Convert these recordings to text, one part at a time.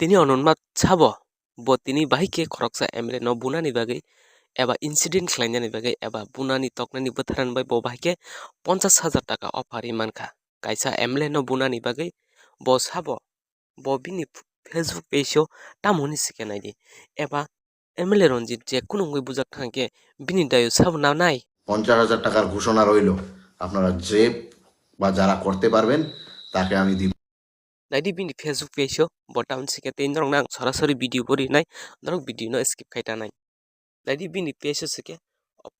তিনি অনুন্মাদ ছাব ব তিনি বাইকে খরকসা এমরে ন বুনা নিবাগে এবার ইনসিডেন্ট খেলাইনা নিবাগে এবার বুনানি তকনানি বথারান বাই ব বাইকে পঞ্চাশ হাজার টাকা অফার ইমানখা কাইসা এমলে ন বুনা নিবাগে ব সাব ব বিনি ফেসবুক পেজও তামুনি শিখে নাই দি এবার এমএলএ রঞ্জিত যে কোনো বুঝার থাকে বিনি দায় সাব না নাই পঞ্চাশ হাজার টাকার ঘোষণা রইল আপনারা যে বা যারা করতে পারবেন তাকে আমি দিব নাইদি বিনি Facebook tamoni sike tei norok nang sorasori video bori nai norok video, no skip খাইটা নাই নাইদি বিনি o sike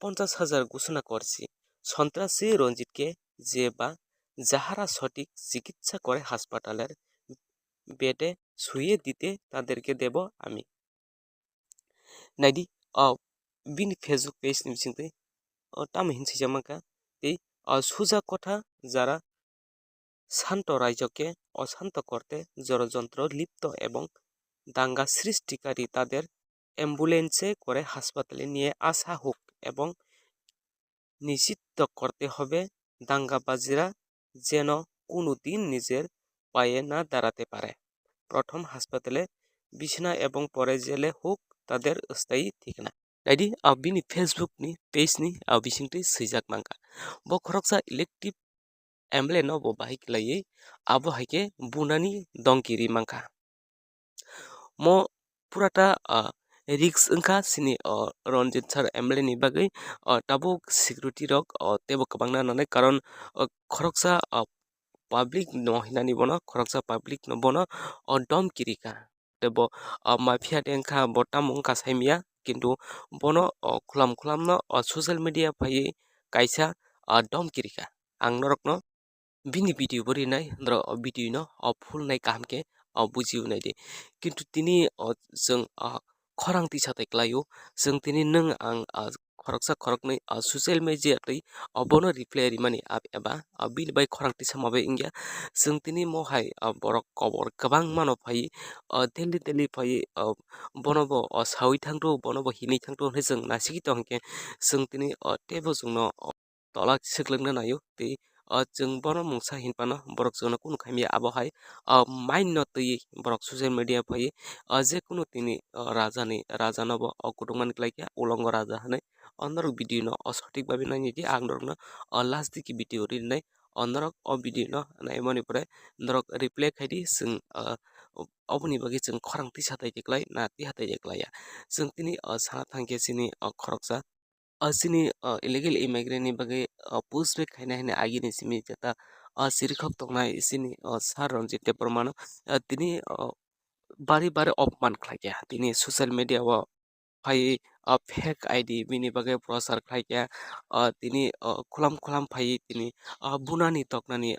পঞ্চাশ হাজার ঘোষণা করছি সন্ত্রাসী রঞ্জিতকে যে বা যাহারা সঠিক চিকিৎসা করে হাসপাতালের বেডে শুয়ে দিতে তাদেরকে দেব আমি নাইদি বিনি Facebook page ni bisingtwi tamo hinui sijak tei সুজা কথা যারা শান্ত রাজ্যকে অশান্ত করতে জড়যন্ত্র লিপ্ত এবং দাঙ্গা সৃষ্টিকারী তাদের অ্যাম্বুলেন্সে করে হাসপাতালে নিয়ে আসা হোক এবং নিষিদ্ধ করতে হবে দাঙ্গাবাজিরা যেন কোনোদিন নিজের পায়ে না দাঁড়াতে পারে। প্রথম হাসপাতালে বিছানা এবং পরে জেলে হোক তাদের স্থায়ী ঠিকানা। ডাইডি আবিনি ফেসবুকনি পেজনি আবিসিংটি সৈজাক মাঙ্গা। বখরকসা ইলেকট্রিক एम्ब्ले नबो बाहेक लै अब हैके बुनानी दङकिरी माङ्खा म पुराटा रिक्स अङ्खा सिने रन्जित सर एम्ब्ले नि बागै टबो सिक्युरिटी रक तेबो कबाङना नै कारण खरक्सा पब्लिक नहिना निबन खरक्सा पब्लिक नबन दमकिरिका तेबो माफिया टेङ्खा बटाम अङ्खा साइमिया কিন্তু বন খোলাম খোলাম ন ছ'চিয়েল মিডিয়া ফাই কাইছা দম কিৰিকা আংনৰক ন bini video bo rinai norok o video no full nai kaham khe bujiu naidi কিন্তু তিনি जों khorang tisa tai khlaio जों tini nung ang khoroksa khoroknwi social media twi bono reply rimani eba bini bai khorang tisa mabai wngya जों tini mo hai borok kobor kwbangma no phaiui daily daily phaiui bono bo sawi thangto bono bo hinui thangto hinui जों nasigui tongkhe जों tini tebo chungno tola swklengna naio tei जों bono mungsa hinfano borok chungno kuno khaimya abo hai main no tui borok social media phaiui jekunu tini raja ni raja no bo kutung mani klaikha ulango raja hinui norok video no sotik bhabe nainai di ang norok no last diki video rinai norok o video no naimani pore norok reply khaidi chwng oboni bagui chwng khorang tisa tai klai na tiha tai klaiya chwng tini sana thangkhe chini khoroksa chini illegal immigrant ni bagui pushback khainai hinui agini simi jeta sirikok tongnai chini sir Ranjit Debarma no tini bari bari অপমান khlaikha tini social media o phaiui fake ID bini bagai prochar khlaikha tini khulam khulam phaiui tini bunani toknani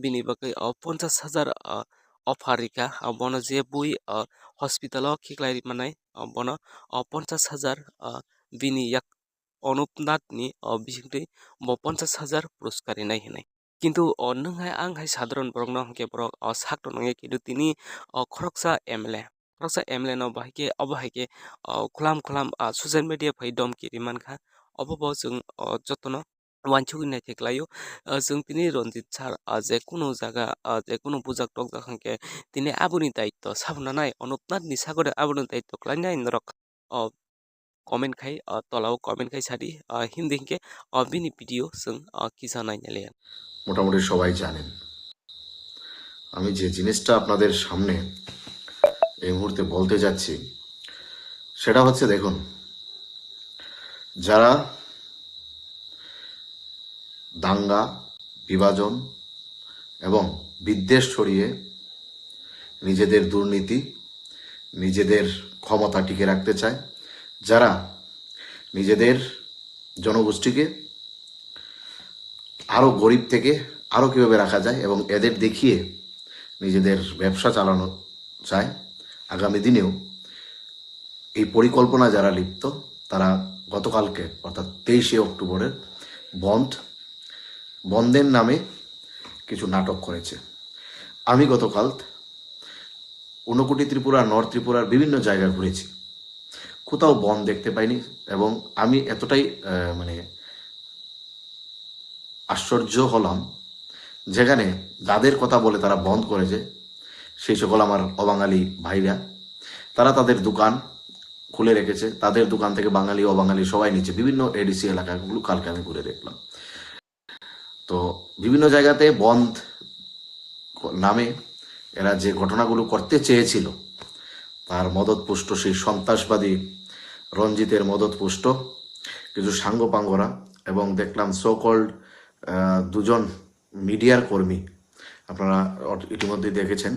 bini bagai ponchash hajar offer rikha bono je bui অনুপনাথ bisingtwi bo ponchash hajar puruskar rinai hinui কিন্তু ang hai সাধারণ no hingke borok sak tongnai কিন্তু khoroksa MLA khoroksa MLA no bahai obo haike khulam khulam social media phai domkiri mankha obo bo chwng jotono uansukgui naithe klaio chwng tini Ranjit sir je কোনো jaga je কোনো bujak tokjak hingke tini aboni daitto sabonanai Anupnath ni sagore aboni daitto khlainai norok comment khai tolao comment khai sadi hindi hingke bini video chwng kisa nainale মোটামুটি সবাই জানেন। আমি যে জিনিসটা আপনাদের সামনে এই মুহূর্তে বলতে যাচ্ছি সেটা হচ্ছে দেখুন। যারা দাঙ্গা, বিভাজন এবং বিদ্বেষ ছড়িয়ে নিজেদের দুর্নীতি, নিজেদের ক্ষমতা টিকে রাখতে চায় যারা নিজেদের জনগোষ্ঠীকে আরও গরিব থেকে আরও কীভাবে রাখা যায় এবং এদের দেখিয়ে নিজেদের ব্যবসা চালানো চায় আগামী দিনেও এই পরিকল্পনা যারা লিপ্ত, তারা গতকালকে, অর্থাৎ তেইশে অক্টোবরের বন্ধ, বন্ধের নামে কিছু নাটক করেছে। আমি গতকাল ঊনকোটি ত্রিপুরা, নর্থ ত্রিপুরার বিভিন্ন জায়গা ঘুরেছি। কোথাও বন দেখতে পাইনি এবং আমি এতটাই মানে আশ্চর্য হলাম যেখানে যাদের কথা বলে তারা বন্ধ করেছে সেই সকল আমার অবাঙালি ভাইরা, তারা তাদের দোকান খুলে রেখেছে। তাদের দোকান থেকে বাঙালি, অবাঙালি সবাই নিচ্ছে। বিভিন্ন এডিসি এলাকাগুলো কালকে আমি ঘুরে দেখলাম। তো বিভিন্ন জায়গাতে বন্ধ নামে এরা যে ঘটনাগুলো করতে চেয়েছিল, তার মদতপুষ্ট সেই সন্ত্রাসবাদী রঞ্জিতের মদতপুষ্ট, কিছু সাঙ্গপাঙ্গরা এবং দেখলাম সোকল্ড দুজন মিডিয়ার কর্মী, আপনারা ইতিমধ্যেই দেখেছেন,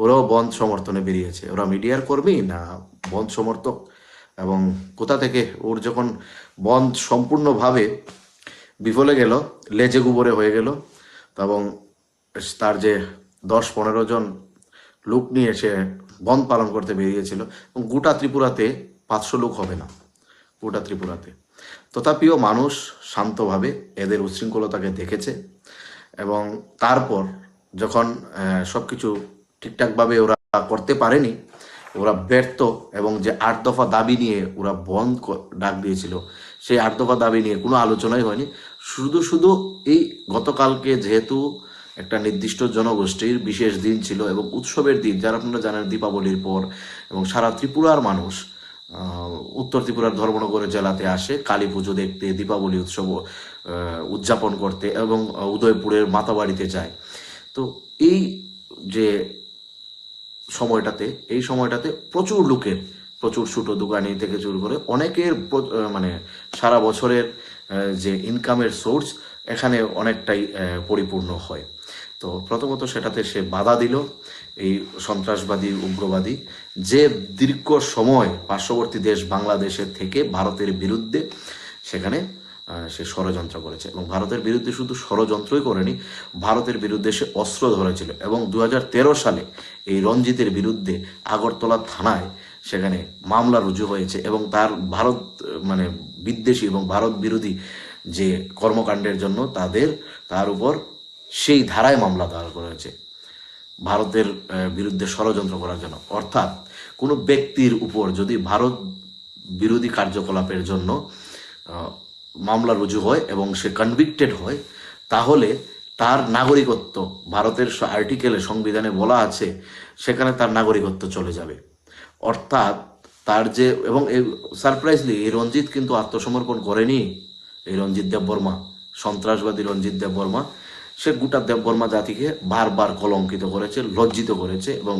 ওরাও বন্ধ সমর্থনে বেরিয়েছে। ওরা মিডিয়ার কর্মী না বন্ধ সমর্থক? এবং কোথা থেকে? ওর যখন বন্ধ সম্পূর্ণভাবে বিফলে গেল, লেজে গুবরে হয়ে গেল এবং তার যে দশ পনেরো জন লোক নিয়ে সে বন্ধ পালন করতে বেরিয়েছিল, এবং গোটা ত্রিপুরাতে পাঁচশো লোক হবে না গোটা ত্রিপুরাতে। তথাপিও মানুষ শান্তভাবে এদের উচ্ছৃঙ্খলতাকে দেখেছে এবং তারপর যখন সব কিছু ঠিকঠাকভাবে ওরা করতে পারেনি, ওরা ব্যর্থ এবং যে আট দফা দাবি নিয়ে ওরা বন্ধ ডাক দিয়েছিল, সেই আট দফা দাবি নিয়ে কোনো আলোচনাই হয়নি। শুধু শুধু এই গতকালকে যেহেতু একটা নির্দিষ্ট জনগোষ্ঠীর বিশেষ দিন ছিল এবং উৎসবের দিন, যারা আপনারা জানেন দীপাবলির পর এবং সারা ত্রিপুরার মানুষ উত্তর ত্রিপুরার ধর্মনগর জেলাতে আসে, কালী পুজো দেখতে, দীপাবলি উৎসব উদযাপন করতে এবং উদয়পুরের মাতাবাড়িতে যায়। তো এই যে সময়টাতে, এই সময়টাতে প্রচুর লোকের, প্রচুর ছোটো দোকানি থেকে শুরু করে অনেকের মানে সারা বছরের যে ইনকামের সোর্স এখানে অনেকটাই পরিপূর্ণ হয়। তো প্রথমত সেটাতে সে বাধা দিল, এই সন্ত্রাসবাদী, উগ্রবাদী। যে দীর্ঘ সময় পার্শ্ববর্তী দেশ বাংলাদেশের থেকে ভারতের বিরুদ্ধে সেখানে সে ষড়যন্ত্র করেছে। এবং ভারতের বিরুদ্ধে শুধু ষড়যন্ত্রই করেনি, ভারতের বিরুদ্ধে সে অস্ত্র ধরেছিল। এবং দু হাজার তেরো সালে এই রঞ্জিতের বিরুদ্ধে আগরতলা থানায় সেখানে মামলা রুজু হয়েছে এবং তার ভারত মানে বিদ্বেষী এবং ভারত বিরোধী যে কর্মকাণ্ডের জন্য তাদের, তার উপর সেই ধারায় মামলা দায়ের করা হয়েছে। ভারতের বিরুদ্ধে ষড়যন্ত্র করার জন্য। অর্থাৎ কোনো ব্যক্তির উপর যদি ভারত বিরোধী কার্যকলাপের জন্য মামলা রুজু হয় এবং সে কনভিক্টেড হয়, তাহলে তার নাগরিকত্ব ভারতের আর্টিকেলে সংবিধানে বলা আছে, সেখানে তার নাগরিকত্ব চলে যাবে। অর্থাৎ তার যে, এবং সারপ্রাইজলি এই রঞ্জিত কিন্তু আত্মসমর্পণ করেনি, এই রঞ্জিত দেববর্মা, সন্ত্রাসবাদী রঞ্জিত দেববর্মা সে গোটা দেববর্মা জাতিকে বারবার কলঙ্কিত করেছে, লজ্জিত করেছে এবং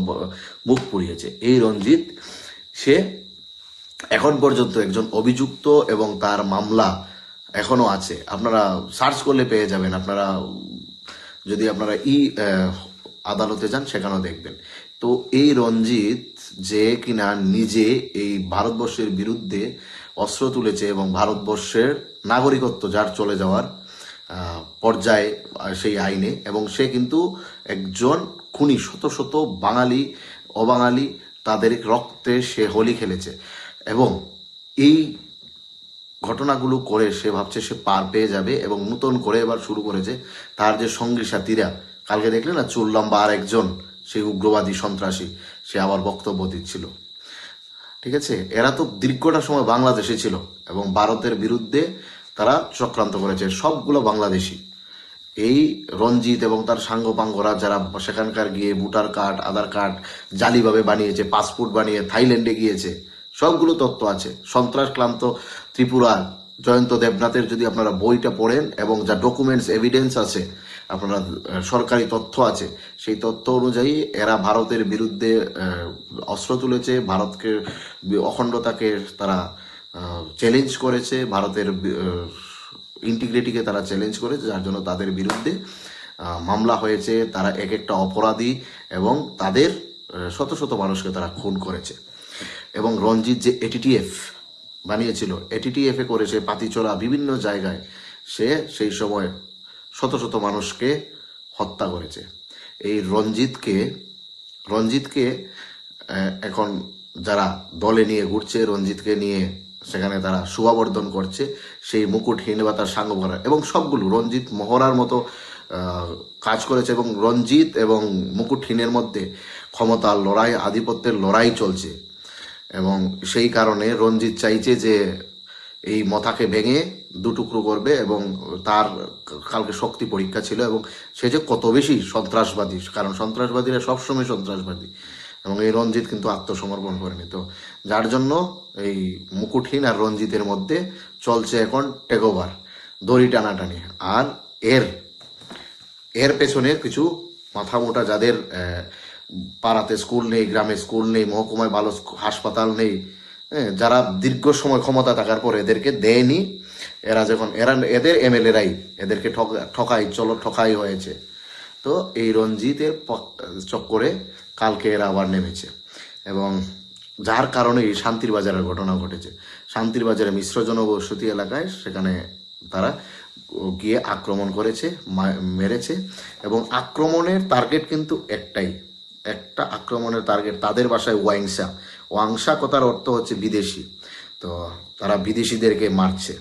মুখ পুড়িয়েছে। এই রঞ্জিত, সে এখন পর্যন্ত একজন অভিযুক্ত এবং তার মামলা এখনও আছে। আপনারা সার্চ করলে পেয়ে যাবেন। আপনারা, যদি আপনারা ই আদালতে যান, সেখানেও দেখবেন। তো এই রঞ্জিত যে কিনা নিজে এই ভারতবর্ষের বিরুদ্ধে অস্ত্র তুলেছে এবং ভারতবর্ষের নাগরিকত্ব যার চলে যাওয়ার পর্যায়ে সেই আইনে। এবং সে কিন্তু একজন খুনি, শত শত বাঙালি, অবাঙালি, তাদের রক্তে সে হোলি খেলেছে। এবং এই ঘটনাগুলো করে সে ভাবছে সে পার পেয়ে যাবে এবং নতুন করে এবার শুরু করেছে তার যে সঙ্গী সাথীরা। কালকে দেখলে না চুল লম্বা আর একজন, সেই উগ্রবাদী সন্ত্রাসী, সে আবার বক্তব্য দিচ্ছিল। ঠিক আছে? এরা তো দীর্ঘটা সময় বাংলাদেশে ছিল এবং ভারতের বিরুদ্ধে তারা চক্রান্ত করেছে, সবগুলো বাংলাদেশি। এই রঞ্জিত এবং তার সাঙ্গপাঙ্গরা যারা সেখানকার গিয়ে ভোটার কার্ড, আধার কার্ড জালিভাবে বানিয়েছে, পাসপোর্ট বানিয়ে থাইল্যান্ডে গিয়েছে, সবগুলো তত্ত্ব আছে। সন্ত্রাস ক্লান্ত ত্রিপুরার জয়ন্ত দেবনাথের যদি আপনারা বইটা পড়েন এবং যা ডকুমেন্টস এভিডেন্স আছে, আপনারা সরকারি তথ্য আছে, সেই তথ্য অনুযায়ী এরা ভারতের বিরুদ্ধে অস্ত্র তুলেছে, ভারতকে, অখণ্ডতাকে তারা চ্যালেঞ্জ করেছে ভারতের ইন্টিগ্রিটিকে তারা চ্যালেঞ্জ করেছে, যার জন্য তাদের বিরুদ্ধে মামলা হয়েছে, তারা এক একটা অপরাধী এবং তাদের শত শত মানুষকে তারা খুন করেছে। এবং রঞ্জিত যে এটিটিএফ বানিয়েছিল এটিটিএফ করেছে পাতিচোরা বিভিন্ন জায়গায়, সে সেই সময় শত শত মানুষকে হত্যা করেছে। এই রঞ্জিতকে রঞ্জিতকে এখন যারা দলে নিয়ে ঘুরছে, রঞ্জিতকে নিয়ে সেখানে তারা শুভাবর্ধন করছে। সেই মুকুটহীন বা তার সাঙ্গ ভরা। এবং সবগুলো, রঞ্জিত মহড়ার মতো কাজ করেছে এবং রঞ্জিত এবং মুকুটহীনের মধ্যে ক্ষমতার লড়াই, আধিপত্যের লড়াই চলছে। এবং সেই কারণে রঞ্জিত চাইছে যে এই মথাকে ভেঙে দুটুকরো করবে এবং তার কালকে শক্তি পরীক্ষা ছিল এবং সে যে কত বেশি সন্ত্রাসবাদী, কারণ সন্ত্রাসবাদীরা সবসময় সন্ত্রাসবাদী। এবং এই রঞ্জিত কিন্তু আত্মসমর্পণ করেনি। তো যার জন্য এই মুকুটহীন আর রঞ্জিতের মধ্যে চলছে এখন টেক ওভার দড়ি টানাটানি। আর এর এর পেছনে কিছু মাথা মোটা যাদের পাড়াতে স্কুল নেই, গ্রামে স্কুল নেই, মহকুমায় ভালো হাসপাতাল নেই যারা দীর্ঘ সময় ক্ষমতা থাকার পর এদেরকে দেয়নি, এরা যখন, এরা, এদের এমএলএরাই এদেরকে ঠকা, ঠকাই, চলো ঠকাই হয়েছে। তো এই রঞ্জিতের চক্করে কালকে এরা আবার নেমেছে। এবং যার কারণে এই শান্তির বাজারের ঘটনা ঘটেছে। শান্তির বাজারে মিশ্র জনবসতি এলাকায় সেখানে তারা গিয়ে আক্রমণ করেছে মেরেছে এবং আক্রমণের টার্গেট কিন্তু একটাই। একটা আক্রমণের টার্গেট তাদের বাসায় ওয়াংসা ওয়াংসা কথার অর্থ হচ্ছে বিদেশি। তো তারা বিদেশিদেরকে মারছে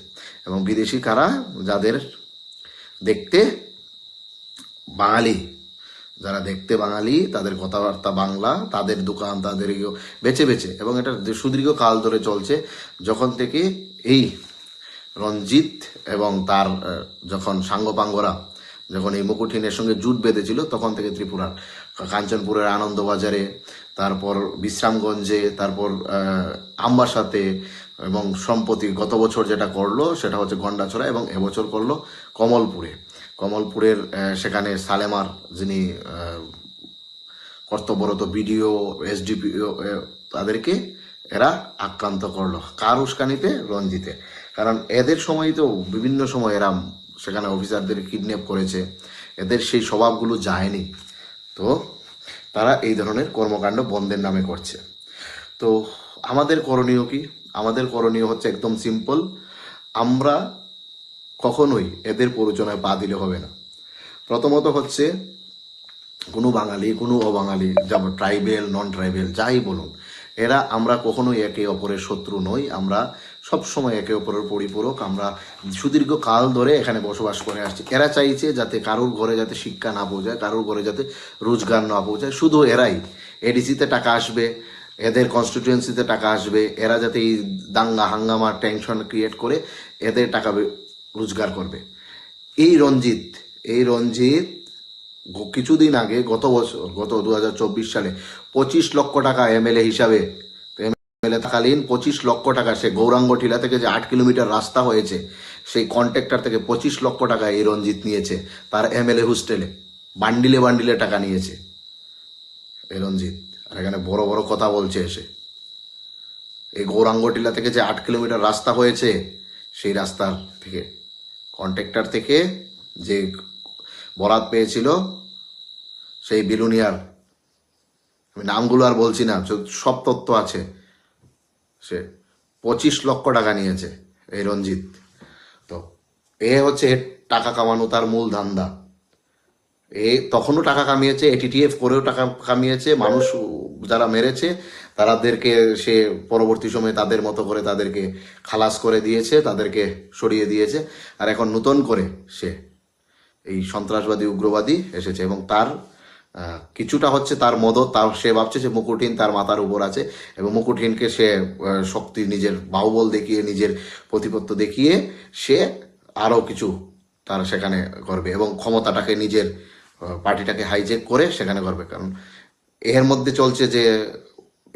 এবং বিদেশি কারা? যাদের দেখতে বাঙালি। যারা দেখতে বাঙালি, তাদের কথাবার্তা বাংলা, তাদের দোকান, তাদের বেছে বেছে। এবং এটা সুদীর্ঘ কাল ধরে চলছে। যখন থেকে এই রঞ্জিত এবং তার যখন সাঙ্গপাঙ্গরা যখন এই মুকুটিনের সঙ্গে জুট বেঁধেছিল, তখন থেকে ত্রিপুরার, কাঞ্চনপুরের আনন্দবাজারে, তারপর বিশ্রামগঞ্জে, তারপর আম্বাসাতে এবং সম্প্রতি গত বছর যেটা করল, সেটা হচ্ছে গন্ডাছড়া এবং এবছর করল কমলপুরে। কমলপুরের সেখানে সালেমার যিনি কর্তব্যরত বিডিও, এসডিপিও তাদেরকে এরা আক্রান্ত করল কার উস্কানিতে রঞ্জিতে। কারণ এদের সময় তো বিভিন্ন সময় এরা সেখানে অফিসারদের কিডন্যাপ করেছে। এদের সেই স্বভাবগুলো যায়নি। তো তারা এই ধরনের কর্মকাণ্ড বন্ধের নামে করছে। তো আমাদের করণীয় কি? আমাদের করণীয় হচ্ছে একদম সিম্পল আমরা কখনোই এদের প্ররোচনায় পা দিলে হবে না। প্রথমত হচ্ছে, কোনো বাঙালি, কোনো অবাঙালি যেমন ট্রাইবেল নন ট্রাইবেল যাই বলুন, এরা আমরা কখনোই একে অপরের শত্রু নই, আমরা সব সময় একে অপরের পরিপূরক, আমরা সুদীর্ঘ কাল ধরে এখানে বসবাস করে আসছি। এরা চাইছে যাতে কারোর ঘরে যাতে শিক্ষা না পৌঁছায়, কারোর ঘরে যাতে রোজগার না পৌঁছায়, শুধু এরাই। এডিসিতে টাকা আসবে, এদের কনস্টিটিউয়েন্সিতে টাকা আসবে, এরা যাতে এই দাঙ্গা হাঙ্গামা টেনশন ক্রিয়েট করে এদের টাকা রোজগার করবে। এই রঞ্জিত এই রঞ্জিত কিছুদিন আগে, গত বছর, গত দু হাজার চব্বিশ সালে পঁচিশ লক্ষ টাকা এমএলএ হিসাবে, এমএলএ থাকালীন পঁচিশ লক্ষ টাকা সে গৌরাঙ্গ টিলা থেকে যে আট কিলোমিটার রাস্তা হয়েছে, সেই কন্ট্রাক্টর থেকে পঁচিশ লক্ষ টাকা এই রঞ্জিত নিয়েছে তার এমএলএ হোস্টেলে। বান্ডিলে বান্ডিলে টাকা নিয়েছে এই রঞ্জিত। আর এখানে বড় বড় কথা বলছে এসে এই গৌরাঙ্গ টিলা থেকে যে আট কিলোমিটার রাস্তা হয়েছে, সেই রাস্তার থেকে কন্ট্রাক্টর থেকে যে বরাত পেয়েছিল, সেই বিলুনিয়ার, আমি নামগুলো আর বলছি না, সব তথ্য আছে। সে পঁচিশ লক্ষ টাকা নিয়েছে এই রঞ্জিত। তো এ হচ্ছে টাকা কামানো তার মূল ধান্দা। এ তখনও টাকা কামিয়েছে এটিটিএফ করেও টাকা কামিয়েছে, মানুষ যারা মেরেছে তাদেরকে সে পরবর্তী সময়ে তাদের মতো করে তাদেরকে খালাস করে দিয়েছে, তাদেরকে সরিয়ে দিয়েছে। আর এখন নতুন করে সে এই সন্ত্রাসবাদী, উগ্রবাদী এসেছে এবং তার কিছুটা হচ্ছে তার মদত, তার সে ভাবছে যে মুকুটহীন তার মাথার উপর আছে এবং মুকুটহীনকে সে শক্তি, নিজের বাহুবল দেখিয়ে, নিজের প্রতিপত্ত দেখিয়ে সে আরও কিছু তার সেখানে করবে এবং ক্ষমতাটাকে, নিজের পার্টিটাকে হাইজেক করে সেখানে করবে। কারণ এর মধ্যে চলছে যে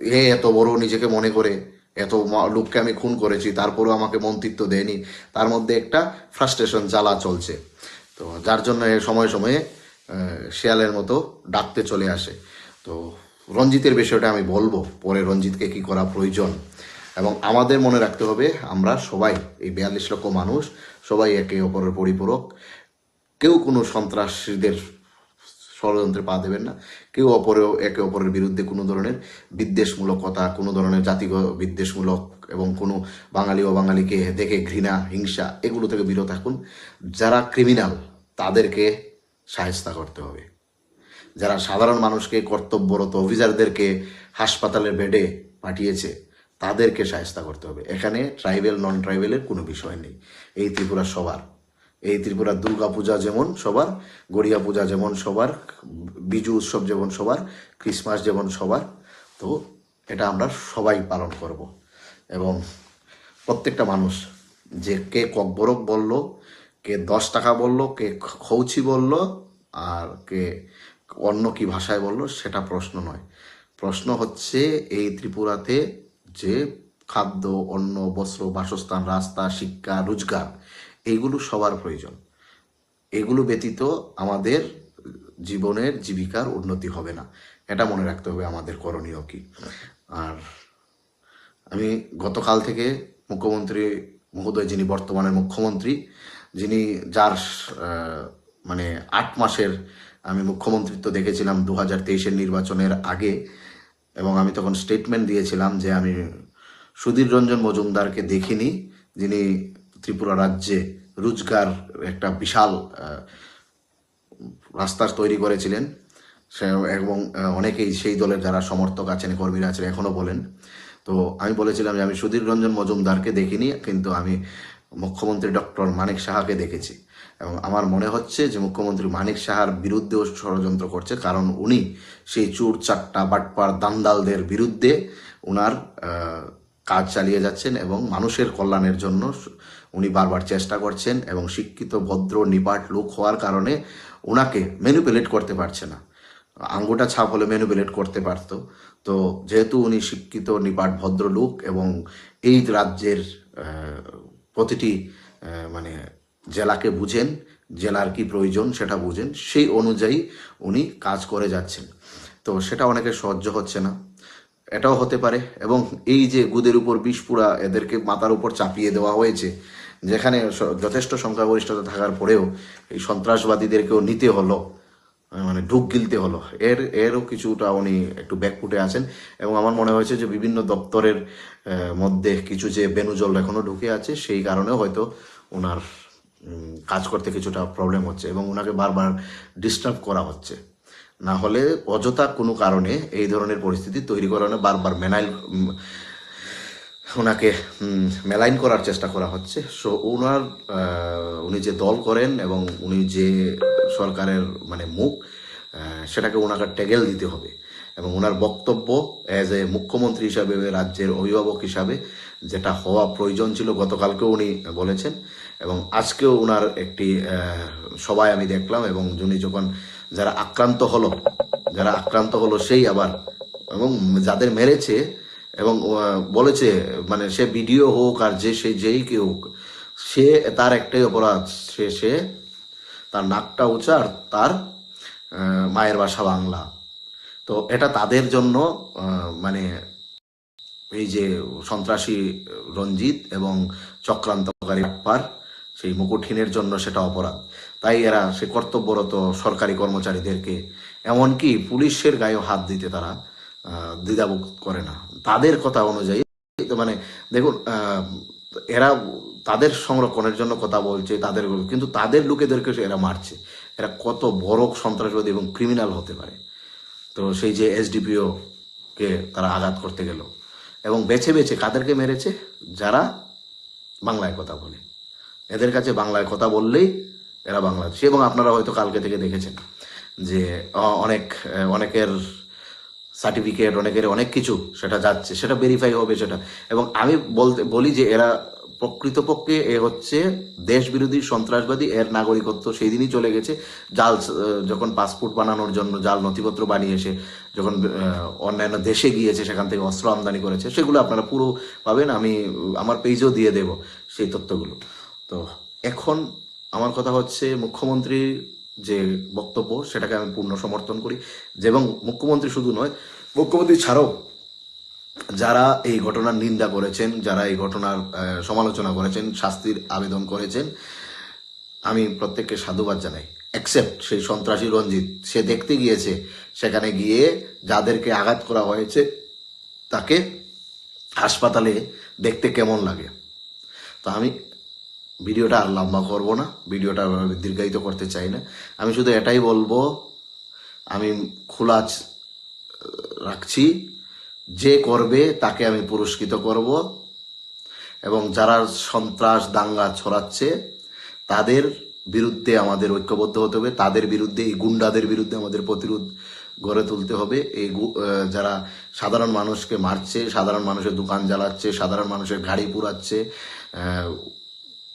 এ এত বড় নিজেকে মনে করে, এত লোককে আমি খুন করেছি, তারপরেও আমাকে মন্ত্রিত্ব দেয়নি। তার মধ্যে একটা ফ্রাস্ট্রেশন জ্বালা চলছে। তো যার জন্য এ সময়ে সময়ে শেয়ালের মতো ডাকতে চলে আসে। তো রঞ্জিতের বিষয়টা আমি বলব, পরে রঞ্জিতকে কি করা প্রয়োজন। এবং আমাদের মনে রাখতে হবে, আমরা সবাই, এই বিয়াল্লিশ লক্ষ মানুষ, সবাই একে অপরের পরিপূরক। কেউ কোনো সন্ত্রাসীদের ষড়যন্ত্রে পা দেবেন না। কেউ অপরেও একে অপরের বিরুদ্ধে কোনো ধরনের বিদ্বেষমূলক কথা, কোনো ধরনের জাতিগত বিদ্বেষমূলক এবং কোনো বাঙালি ও বাঙালিকে দেখে ঘৃণা, হিংসা, এগুলো থেকে বিরত থাকুন। যারা ক্রিমিনাল তাদেরকে সাহেস্তা করতে হবে। যারা সাধারণ মানুষকে, কর্তব্যরত অফিসারদেরকে হাসপাতালের বেডে পাঠিয়েছে, তাদেরকে সাহেস্তা করতে হবে। এখানে ট্রাইবেল নন ট্রাইবেলের কোনো বিষয় নেই। এই ত্রিপুরা সবার। এই ত্রিপুরার দুর্গা পূজা যেমন সবার, গড়িয়া পূজা যেমন সবার, বিজু উৎসব যেমন সবার, ক্রিসমাস যেমন সবার, তো এটা আমরা সবাই পালন করব। এবং প্রত্যেকটা মানুষ যে কে ককবরক বলল, কে দশ টাকা বলল, কে খৌচি বলল, আর কে অন্য কি ভাষায় বলল, সেটা প্রশ্ন নয়। প্রশ্ন হচ্ছে এই ত্রিপুরাতে যে খাদ্য, অন্ন, বস্ত্র, বাসস্থান, রাস্তা, শিক্ষা, রোজগার এইগুলো সবার প্রয়োজন। এগুলো ব্যতীত আমাদের জীবনের জীবিকার উন্নতি হবে না। এটা মনে রাখতে হবে আমাদের করণীয় কি। আর আমি গতকাল থেকে মুখ্যমন্ত্রী মহোদয়, যিনি বর্তমানের মুখ্যমন্ত্রী, যিনি যার মানে আট মাসের আমি মুখ্যমন্ত্রিত্ব দেখেছিলাম দু হাজার তেইশের নির্বাচনের আগে এবং আমি তখন স্টেটমেন্ট দিয়েছিলাম যে আমি সুধীর রঞ্জন মজুমদারকে দেখিনি, যিনি ত্রিপুরা রাজ্যে রোজগার একটা বিশাল রাস্তা তৈরি করেছিলেন। এবং অনেকেই সেই দলের যারা সমর্থক আছেন কর্মীরা আছেন এখনও বলেন। তো আমি বলেছিলাম যে আমি সুধীর রঞ্জন মজুমদারকে দেখিনি কিন্তু আমি মুখ্যমন্ত্রী ডক্টর মানিক সাহাকে দেখেছি। এবং আমার মনে হচ্ছে যে মুখ্যমন্ত্রী মানিক সাহার বিরুদ্ধেও ষড়যন্ত্র করছে কারণ উনি সেই চুর চাট্টা বাটপার দান্দালদের বিরুদ্ধে আহ, কাজ চালিয়ে যাচ্ছেন এবং মানুষের কল্যাণের জন্য উনি বারবার চেষ্টা করছেন এবং শিক্ষিত, ভদ্র, নিপাট লোক হওয়ার কারণে ওনাকে ম্যানিপুলেট করতে পারছে না। আঙ্গুটা ছাপ হলে ম্যানিপুলেট করতে পারতো। তো যেহেতু উনি শিক্ষিত, নিপাট ভদ্রলোক এবং এই রাজ্যের প্রতিটি মানে জেলাকে বুঝেন, জেলার কি প্রয়োজন সেটা বুঝেন, সেই অনুযায়ী উনি কাজ করে যাচ্ছেন। তো সেটা অনেকে সহ্য হচ্ছে না। এটাও হতে পারে এবং এই যে গুদের উপর বিষ পুরা এদেরকে মাথার উপর চাপিয়ে দেওয়া হয়েছে, যেখানে যথেষ্ট সংখ্যাগরিষ্ঠতা থাকার পরেও এই সন্ত্রাসবাদীদেরকেও নিতে হলো মানে ঢুক গিলতে হলো। এর, এরও কিছুটা উনি একটু ব্যাকফুটে আছেন এবং আমার মনে হয়েছে যে বিভিন্ন দপ্তরের মধ্যে কিছু যে বেনুজল এখনও ঢুকে আছে, সেই কারণেও হয়তো ওনার কাজ করতে কিছুটা প্রবলেম হচ্ছে এবং ওনাকে বারবার ডিস্টার্ব করা হচ্ছে। না হলে অযথা কোনো কারণে এই ধরনের পরিস্থিতি তৈরি করানো বারবার মেনাইল ওনাকে মেলাইন করার চেষ্টা করা হচ্ছে। সো ওনার উনি যে দল করেন এবং উনি যে সরকারের মানে মুখ সেটাকে ওনাকে টেগেল দিতে হবে। এবং ওনার বক্তব্য অ্যাজ এ মুখ্যমন্ত্রী হিসাবে, রাজ্যের অভিভাবক হিসাবে, যেটা হওয়া প্রয়োজন ছিল, গতকালকেও উনি বলেছেন। এবং আজকেও ওনার একটি সভায় আমি দেখলাম এবং উনি যখন যারা আক্রান্ত হলো, যারা আক্রান্ত হলো সেই আবার, এবং যাদের মেরেছে এবং বলেছে মানে সে ভিডিও হোক আর যে সে, যেই কেউ হোক, সে তার একটাই অপরাধ, সে সে তার নাকটা উঁচা আর তার মায়ের বাসা বাংলা। তো এটা তাদের জন্য মানে এই যে সন্ত্রাসী রঞ্জিত এবং চক্রান্তকারী পার সেই মুকুটহীনের জন্য সেটা অপরাধ। তাই এরা, সে কর্তব্যরত সরকারি কর্মচারীদেরকে, এমনকি পুলিশের গায়েও হাত দিতে তারা দ্বিধাবোধ করে না। তাদের কথা অনুযায়ী মানে দেখুন এরা তাদের সংরক্ষণের জন্য কথা বলছে, তাদের কিন্তু তাদের লোকেদেরকে এরা মারছে। এরা কত বড় সন্ত্রাসবাদী এবং ক্রিমিনাল হতে পারে। তো সেই যে এসডিপিও কে তারা আঘাত করতে গেল, এবং বেছে বেছে কাদেরকে মেরেছে? যারা বাংলায় কথা বলে। এদের কাছে বাংলায় কথা বললেই এরা বাংলাদেশি এবং আপনারা হয়তো কালকে থেকে দেখেছেন যে অনেক অনেকের সার্টিফিকেট অনেকের অনেক কিছু সেটা যাচ্ছে, সেটা ভেরিফাই হবে সেটা। এবং আমি বলতে, বলি যে এরা প্রকৃতপক্ষে এ হচ্ছে দেশ বিরোধী সন্ত্রাসবাদী, এর নাগরিকত্ব সেই দিনই চলে গেছে। জাল যখন পাসপোর্ট বানানোর জন্য জাল নথিপত্র বানিয়ে এসে যখন অন্যান্য দেশে গিয়েছে, সেখান থেকে অস্ত্র আমদানি করেছে, সেগুলো আপনারা পুরো পাবেন আমি, আমার পেজেও দিয়ে দেব সেই তথ্যগুলো। তো এখন আমার কথা হচ্ছে মুখ্যমন্ত্রীর যে বক্তব্য, সেটাকে আমি পূর্ণ সমর্থন করি। এবং মুখ্যমন্ত্রী শুধু নয়, মুখ্যমন্ত্রী ছাড়াও যারা এই ঘটনার নিন্দা করেছেন, যারা এই ঘটনার সমালোচনা করেছেন, শাস্তির আবেদন করেছেন, আমি প্রত্যেককে সাধুবাদ জানাই। অ্যাকসেপ্ট সেই সন্ত্রাসী রঞ্জিত, সে দেখতে গিয়েছে, সেখানে গিয়ে যাদেরকে আঘাত করা হয়েছে, তাকে হাসপাতালে দেখতে কেমন লাগে। তো আমি ভিডিওটা আর লম্বা করব না, ভিডিওটা আমি দীর্ঘায়িত করতে চাই না। আমি শুধু এটাই বলব, আমি খোলা রাখছি, যে করবে তাকে আমি পুরস্কৃত করব। এবং যারা সন্ত্রাস, দাঙ্গা ছড়াচ্ছে, তাদের বিরুদ্ধে আমাদের ঐক্যবদ্ধ হতে হবে, তাদের বিরুদ্ধে, এই গুন্ডাদের বিরুদ্ধে আমাদের প্রতিরোধ গড়ে তুলতে হবে। এই যারা সাধারণ মানুষকে মারছে, সাধারণ মানুষের দোকান জ্বালাচ্ছে, সাধারণ মানুষের গাড়ি পুরাচ্ছে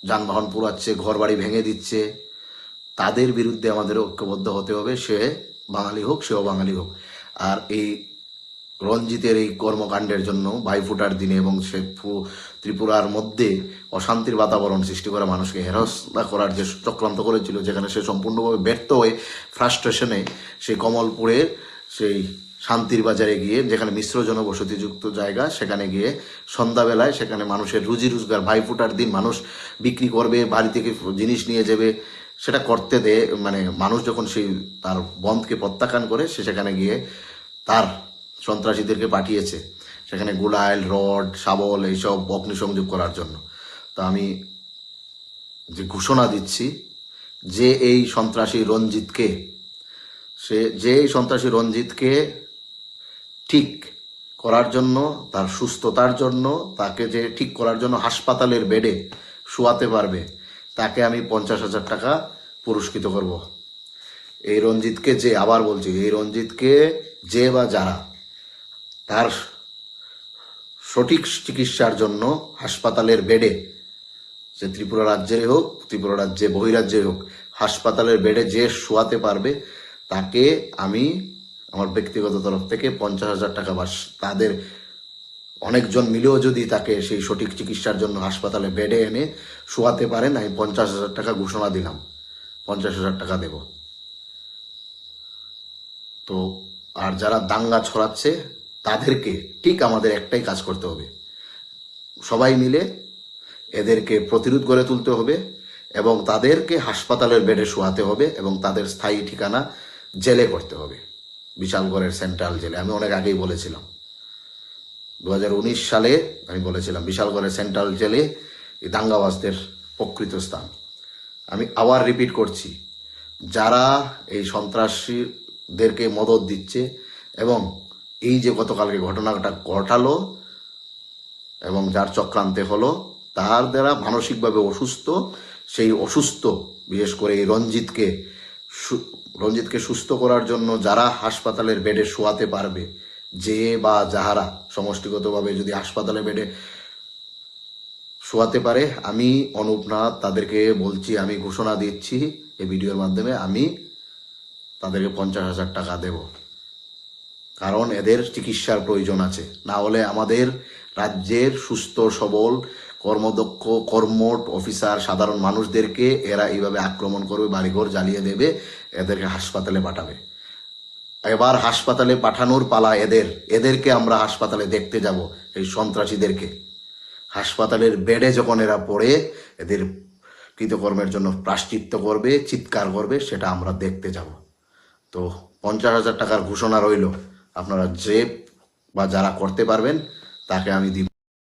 যানবাহন পুরাচ্ছে ঘর বাড়ি ভেঙে দিচ্ছে, তাদের বিরুদ্ধে আমাদের ঐক্যবদ্ধ হতে হবে, সে বাঙালি হোক, সেও বাঙালি হোক। আর এই রঞ্জিতের এই কর্মকাণ্ডের জন্য ভাইফোঁটার দিনে এবং সে ত্রিপুরার মধ্যে অশান্তির বাতাবরণ সৃষ্টি করে মানুষকে হেরস্তা করার যে চক্রান্ত করেছিল, যেখানে সে সম্পূর্ণভাবে ব্যর্থ হয়ে ফ্রাস্ট্রেশনে সেই কমলপুরের সেই শান্তির বাজারে গিয়ে, যেখানে মিশ্র জনবসতিযুক্ত জায়গা, সেখানে গিয়ে সন্ধ্যাবেলায় সেখানে মানুষের রুজি রোজগার ভাইফোঁটার দিন, মানুষ বিক্রি করবে, বাড়ি থেকে জিনিস নিয়ে যাবে, সেটা করতে দে মানে মানুষ যখন সেই তার বন্ধকে প্রত্যাখ্যান করে, সে সেখানে গিয়ে তার সন্ত্রাসীদেরকে পাঠিয়েছে। সেখানে গুলাইল রড, শাবল এইসব অগ্নিসংযোগ করার জন্য। তো আমি যে ঘোষণা দিচ্ছি, যে এই সন্ত্রাসী রঞ্জিতকে, সে যে এই সন্ত্রাসী রঞ্জিতকে ঠিক করার জন্য, তার সুস্থতার জন্য, তাকে যে ঠিক করার জন্য হাসপাতালের বেডে শোয়াতে পারবে, তাকে আমি পঞ্চাশ হাজার টাকা পুরস্কৃত করব। এই রঞ্জিতকে যে আবার বলছি, এই রঞ্জিতকে যে বা যারা তার সঠিক চিকিৎসার জন্য হাসপাতালের বেডে সে ত্রিপুরা রাজ্যের হোক, ত্রিপুরা রাজ্যে বহিরাজ্যের হোক, হাসপাতালের বেডে যে শোয়াতে পারবে, তাকে আমি আমার ব্যক্তিগত তরফ থেকে পঞ্চাশ হাজার টাকা বা তাদের অনেকজন মিলেও যদি তাকে সেই সঠিক চিকিৎসার জন্য হাসপাতালে বেডে এনে শোয়াতে পারেন, আমি পঞ্চাশ হাজার টাকা ঘোষণা দিলাম। পঞ্চাশ হাজার টাকা দেব। তো আর যারা দাঙ্গা ছড়াচ্ছে, তাদেরকে ঠিক আমাদের একটাই কাজ করতে হবে। সবাই মিলে এদেরকে প্রতিরোধ গড়ে তুলতে হবে এবং তাদেরকে হাসপাতালের বেডে শোয়াতে হবে এবং তাদের স্থায়ী ঠিকানা জেলে করতে হবে। বিশালগড়ের সেন্ট্রাল জেলে। আমি অনেক আগেই বলেছিলাম। দু হাজার উনিশ সালে আমি বলেছিলাম, বিশালগড়ের সেন্ট্রাল জেলে এই দাঙ্গাবাজদের প্রকৃত স্থান। আমি আবার রিপিট করছি, যারা এই সন্ত্রাসীদেরকে মদত দিচ্ছে এবং এই যে গতকালকে ঘটনাটা ঘটালো এবং যার চক্রান্তে হলো, তার দ্বারা মানসিকভাবে অসুস্থ, সেই অসুস্থ, বিশেষ করে এই রঞ্জিতকে রঞ্জিতকে সুস্থ করার জন্য যারা হাসপাতালের বেডে শোয়াতে পারবে, যে বা যাহারা সমষ্টিগতভাবে যদি হাসপাতালে বেডে শোয়াতে পারে, আমি অনুপনাথ তাদেরকে বলছি, আমি ঘোষণা দিচ্ছি এই ভিডিওর মাধ্যমে, আমি তাদেরকে পঞ্চাশ হাজার টাকা দেব। কারণ এদের চিকিৎসার প্রয়োজন আছে। না হলে আমাদের রাজ্যের সুস্থ সবল কর্মদক্ষ কর্মট অফিসার, সাধারণ মানুষদেরকে এরা এইভাবে আক্রমণ করবে, বাড়িঘর জ্বালিয়ে দেবে, এদেরকে হাসপাতালে পাঠাবে। এবার হাসপাতালে পাঠানোর পালা এদের। এদেরকে আমরা হাসপাতালে দেখতে যাব, এই সন্ত্রাসীদেরকে। হাসপাতালের বেডে যখন এরা পড়ে, এদের কৃতকর্মের জন্য প্রাশ্চিত্য করবে, চিৎকার করবে, সেটা আমরা দেখতে যাব। তো পঞ্চাশ হাজার টাকার ঘোষণা রইল। আপনারা যে বা যারা করতে পারবেন, তাকে আমি দিব।